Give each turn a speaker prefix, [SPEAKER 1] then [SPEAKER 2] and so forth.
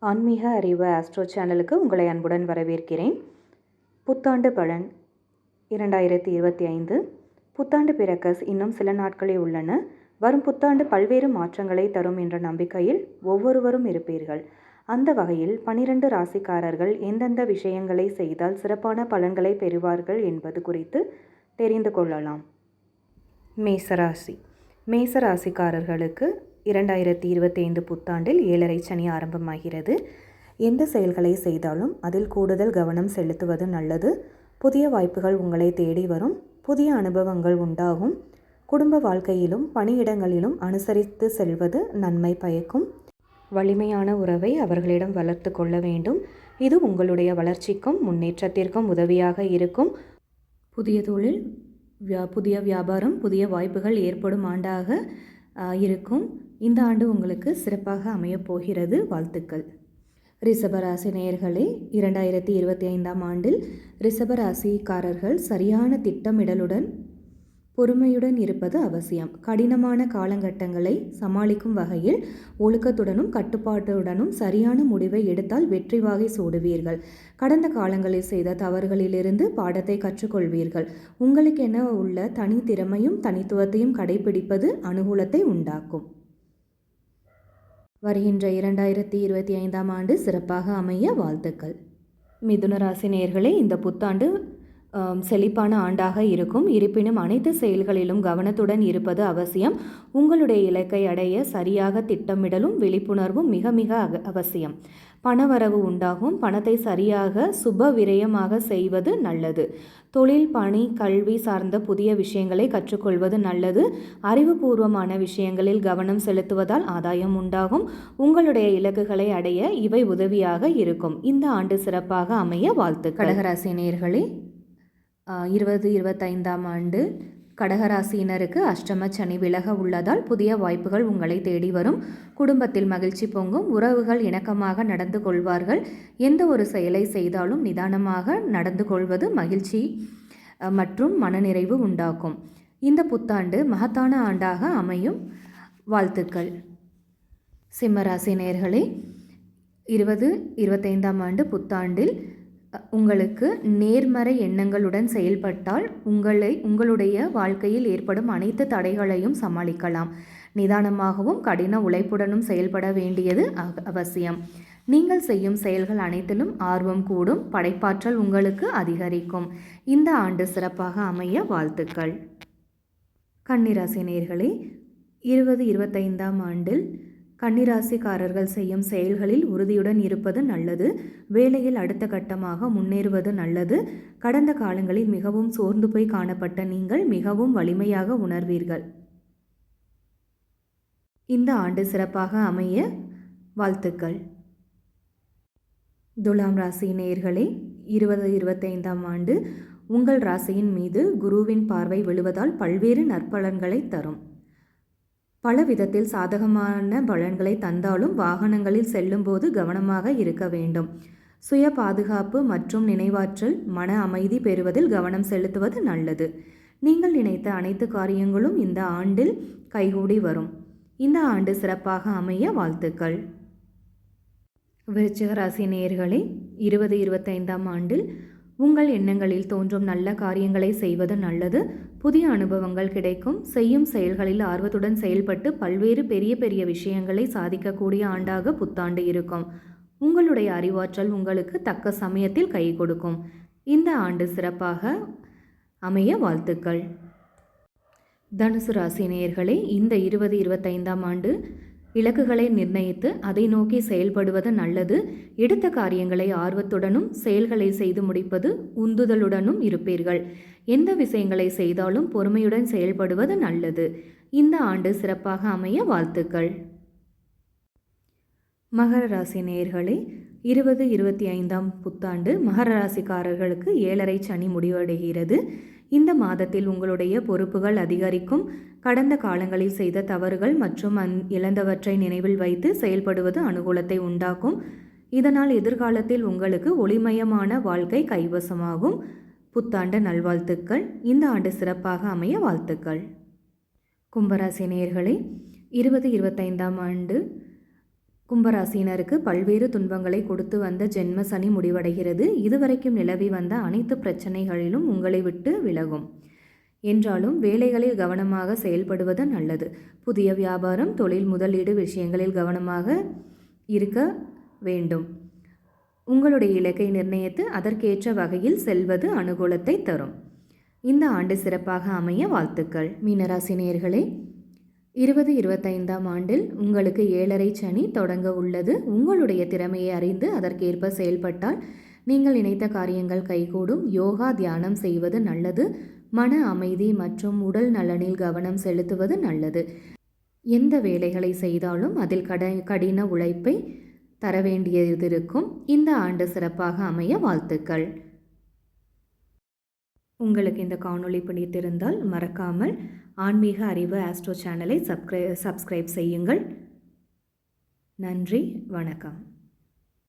[SPEAKER 1] ஆன்மீக அறிவு ஆஸ்ட்ரோ சேனலுக்கு உங்களை அன்புடன் வரவேற்கிறேன். புத்தாண்டு பலன். இரண்டாயிரத்தி இருபத்தி ஐந்து புத்தாண்டு பிறக்க இன்னும் சில நாட்களே உள்ளன. வரும் புத்தாண்டு பல்வேறு மாற்றங்களை தரும் என்ற நம்பிக்கையில் ஒவ்வொருவரும் இருப்பீர்கள். அந்த வகையில் பனிரெண்டு ராசிக்காரர்கள் எந்தெந்த விஷயங்களை செய்தால் சிறப்பான பலன்களை பெறுவார்கள் என்பது குறித்து தெரிந்து கொள்ளலாம். மேசராசி. மேசராசிக்காரர்களுக்கு இரண்டாயிரத்தி இருபத்தைந்து புத்தாண்டில் ஏழரை சனி ஆரம்பமாகிறது. எந்த செயல்களை செய்தாலும் அதில் கூடுதல் கவனம் செலுத்துவது நல்லது. புதிய வாய்ப்புகள் உங்களை தேடி வரும். புதிய அனுபவங்கள் உண்டாகும். குடும்ப வாழ்க்கையிலும் பணியிடங்களிலும் அனுசரித்து செல்வது நன்மை பயக்கும். வலிமையான உறவை அவர்களிடம் வளர்த்து கொள்ள வேண்டும். இது உங்களுடைய வளர்ச்சிக்கும் முன்னேற்றத்திற்கும் உதவியாக இருக்கும். புதிய தொழில் வியா புதிய வியாபாரம் புதிய வாய்ப்புகள் ஏற்படும் ஆண்டாக இருக்கும். இந்த ஆண்டு உங்களுக்கு சிறப்பாக அமையப் போகிறது வாழ்த்துக்கள். ரிஷபராசி நேயர்களே இரண்டாயிரத்தி இருபத்தி ஐந்தாம் ஆண்டில் ரிஷபராசிக்காரர்கள் சரியான திட்டமிடலுடன் பொறுமையுடன் இருப்பது அவசியம். கடினமான காலகட்டங்களை சமாளிக்கும் வகையில் ஒழுக்கத்துடனும் கட்டுப்பாட்டுடனும் சரியான முடிவை எடுத்தால் வெற்றி வாகை சூடுவீர்கள். கடந்த காலங்களில் செய்த தவறுகளிலிருந்து பாடத்தை கற்றுக்கொள்வீர்கள். உங்களுக்கு என்ன உள்ள தனித்திறமையும் தனித்துவத்தையும் கடைபிடிப்பது அனுகூலத்தை உண்டாக்கும். வருகின்ற இரண்டாயிரத்தி இருபத்தி ஐந்தாம் ஆண்டு சிறப்பாக அமைய வாழ்த்துக்கள். மிதுன ராசினியர்களே இந்த புத்தாண்டு செழிப்பான ஆண்டாக இருக்கும். இருப்பினும் அனைத்து செயல்களிலும் கவனத்துடன் இருப்பது அவசியம். உங்களுடைய இலக்கை அடைய சரியாக திட்டமிடலும் விழிப்புணர்வும் மிக மிக அவசியம். பணவரவு உண்டாகும். பணத்தை சரியாக சுப விரயமாக செய்வது நல்லது. தொழில் பணி கல்வி சார்ந்த புதிய விஷயங்களை கற்றுக்கொள்வது நல்லது. அறிவுபூர்வமான விஷயங்களில் கவனம் செலுத்துவதால் ஆதாயம் உண்டாகும். உங்களுடைய இலக்குகளை அடைய இவை உதவியாக இருக்கும். இந்த ஆண்டு சிறப்பாக அமைய வாழ்த்து கடகராசி நேர்களே இருபது இருபத்தைந்தாம் ஆண்டு கடகராசியினருக்கு அஷ்டம சனி விலக உள்ளதால் புதிய வாய்ப்புகள் உங்களை தேடி வரும். குடும்பத்தில் மகிழ்ச்சி பொங்கும். உறவுகள் இணக்கமாக நடந்து கொள்வார்கள். எந்த ஒரு செயலை செய்தாலும் நிதானமாக நடந்து கொள்வது மகிழ்ச்சி மற்றும் மனநிறைவு உண்டாக்கும். இந்த புத்தாண்டு மகத்தான ஆண்டாக அமையும். வாழ்த்துக்கள். சிம்மராசி நேர்களே இருபது இருபத்தைந்தாம் ஆண்டு புத்தாண்டில் உங்களுக்கு நேர்மறை எண்ணங்களுடன் செயல்பட்டால் உங்களை உங்களுடைய வாழ்க்கையில் ஏற்படும் அனைத்து தடைகளையும் சமாளிக்கலாம். நிதானமாகவும் கடின உழைப்புடனும் செயல்பட வேண்டியது அவசியம். நீங்கள் செய்யும் செயல்கள் அனைத்திலும் ஆர்வம் கூடும் படைப்பாற்றல் உங்களுக்கு அதிகரிக்கும். இந்த ஆண்டு சிறப்பாக அமைய வாழ்த்துக்கள். கன்னிராசி நேர்களே இருபது இருபத்தைந்தாம் ஆண்டில் கன்னிராசிக்காரர்கள் செய்யும் செயல்களில் உறுதியுடன் இருப்பது நல்லது. வேலையில் அடுத்த கட்டமாக முன்னேறுவது நல்லது. கடந்த காலங்களில் மிகவும் சோர்ந்து போய் காணப்பட்ட நீங்கள் மிகவும் வலிமையாக உணர்வீர்கள். இந்த ஆண்டு சிறப்பாக அமைய வாழ்த்துக்கள். துலாம் ராசி நேயர்களே இருபது இருபத்தைந்தாம் ஆண்டு உங்கள் ராசியின் மீது குருவின் பார்வை விழுவதால் பல்வேறு நற்பலன்களை தரும். பல விதத்தில் சாதகமான பலன்களை தந்தாலும் வாகனங்களில் செல்லும்போது கவனமாக இருக்க வேண்டும். சுய பாதுகாப்பு மற்றும் நினைவாற்றல் மன அமைதி பெறுவதில் கவனம் செலுத்துவது நல்லது. நீங்கள் நினைத்த அனைத்து காரியங்களும் இந்த ஆண்டில் கைகூடி வரும். இந்த ஆண்டு சிறப்பாக அமைய வாழ்த்துக்கள். விருச்சிக ராசி இருபது இருபத்தைந்தாம் ஆண்டில் உங்கள் எண்ணங்களில் தோன்றும் நல்ல காரியங்களை செய்வது நல்லது. புதிய அனுபவங்கள் கிடைக்கும். செய்யும் செயல்களில் ஆர்வத்துடன் செயல்பட்டு பல்வேறு பெரிய பெரிய விஷயங்களை சாதிக்கக்கூடிய ஆண்டாக புத்தாண்டு இருக்கும். உங்களுடைய அறிவாற்றல் உங்களுக்கு தக்க சமயத்தில் கை கொடுக்கும். இந்த ஆண்டு சிறப்பாக அமைய வாழ்த்துக்கள். தனுசு ராசி நேயர்களே இந்த இருபது இருபத்தைந்தாம் ஆண்டு இலக்குகளை நிர்ணயித்து அதை நோக்கி செயல்படுவது நல்லது. எடுத்த காரியங்களை ஆர்வத்துடனும் செயல்களை செய்து முடிப்பது உந்துதலுடனும் இருப்பீர்கள். எந்த விஷயங்களை செய்தாலும் பொறுமையுடன் செயல்படுவது நல்லது. இந்த ஆண்டு சிறப்பாக அமைய வாழ்த்துக்கள். மகர ராசி நேயர்களே இருபது இருபத்தி ஐந்தாம் புத்தாண்டு மகர ராசிக்காரர்களுக்கு ஏழரை சனி முடிவடைகிறது. இந்த மாதத்தில் உங்களுடைய பொறுப்புகள் அதிகரிக்கும். கடந்த காலங்களில் செய்த தவறுகள் மற்றும் அந் இழந்தவற்றை நினைவில் வைத்து செயல்படுவது அனுகூலத்தை உண்டாக்கும். இதனால் எதிர்காலத்தில் உங்களுக்கு ஒளிமயமான வாழ்க்கை கைவசமாகும். புத்தாண்டு நல்வாழ்த்துக்கள். இந்த ஆண்டு சிறப்பாக அமைய வாழ்த்துக்கள். கும்பராசி நேயர்களே இருபது இருபத்தைந்தாம் ஆண்டு கும்பராசினருக்கு பல்வேறு துன்பங்களை கொடுத்து வந்த ஜென்ம சனி முடிவடைகிறது. இதுவரைக்கும் நிலவி வந்த அனைத்து பிரச்சனைகளிலும் உங்களை விட்டு விலகும். என்றாலும் வேலைகளில் கவனமாக செயல்படுவது நல்லது. புதிய வியாபாரம் தொழில் முதலீடு விஷயங்களில் கவனமாக இருக்க வேண்டும். உங்களுடைய இலக்கை நிர்ணயித்து அதற்கேற்ற வகையில் செல்வது அனுகூலத்தை தரும். இந்த ஆண்டு சிறப்பாக அமைய வாழ்த்துக்கள். மீனராசி நேயர்களே இருபது இருபத்தைந்தாம் ஆண்டில் உங்களுக்கு ஏழரை சனி தொடங்க உள்ளது. உங்களுடைய திறமையை அறிந்து அதற்கேற்ப செயல்பட்டால் நீங்கள் நினைத்த காரியங்கள் கைகூடும். யோகா தியானம் செய்வது நல்லது. மன அமைதி மற்றும் உடல் நலனில் கவனம் செலுத்துவது நல்லது. எந்த வேலைகளை செய்தாலும் அதில் கட கடின உழைப்பை தர வேண்டியது இருக்கும் இந்த ஆண்டு சிறப்பாக அமைய வாழ்த்துக்கள். உங்களுக்கு இந்த காணொளி பிடித்திருந்தால் மறக்காமல் ஆன்மீக அறிவு ஆஸ்ட்ரோ சேனலை சப்ஸ்கிரை சப்ஸ்கிரைப் செய்யுங்கள். நன்றி வணக்கம்.